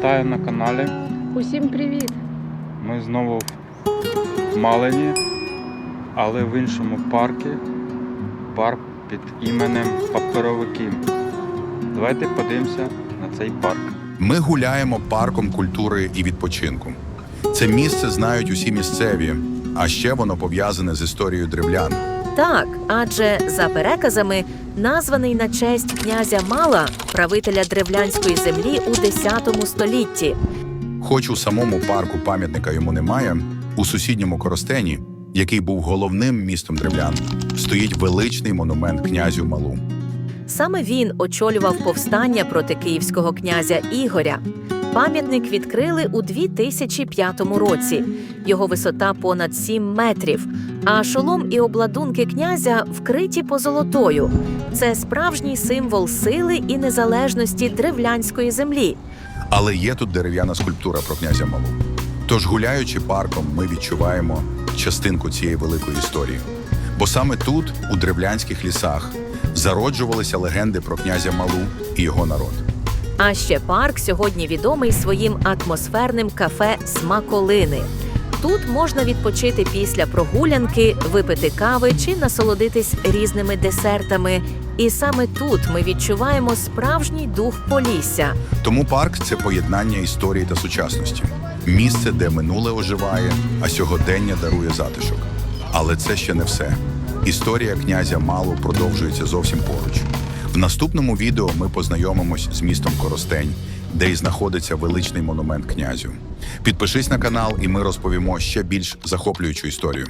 Вітаю на каналі. Усім привіт! Ми знову в Малині, але в іншому парку. Парк під іменем Паперовики. Давайте подивимося на цей парк. Ми гуляємо парком культури і відпочинку. Це місце знають усі місцеві, а ще воно пов'язане з історією древлян. Так, адже за переказами названий на честь князя Мала, правителя древлянської землі у X столітті. Хоч у самому парку пам'ятника йому немає, у сусідньому Коростені, який був головним містом древлян, стоїть величний монумент князю Малу. Саме він очолював повстання проти київського князя Ігоря. Пам'ятник відкрили у 2005 році. Його висота понад 7 метрів. А шолом і обладунки князя вкриті позолотою. Це справжній символ сили і незалежності древлянської землі. Але є тут дерев'яна скульптура про князя Малу. Тож, гуляючи парком, ми відчуваємо частинку цієї великої історії. Бо саме тут, у древлянських лісах, зароджувалися легенди про князя Малу і його народ. А ще парк сьогодні відомий своїм атмосферним кафе Смаколини. Тут можна відпочити після прогулянки, випити кави чи насолодитись різними десертами. І саме тут ми відчуваємо справжній дух Полісся. Тому парк це поєднання історії та сучасності, місце, де минуле оживає, а сьогодення дарує затишок. Але це ще не все. Історія князя Малу продовжується зовсім поруч. В наступному відео ми познайомимось з містом Коростень, де й знаходиться величний монумент князю. Підпишись на канал, і ми розповімо ще більш захоплюючу історію.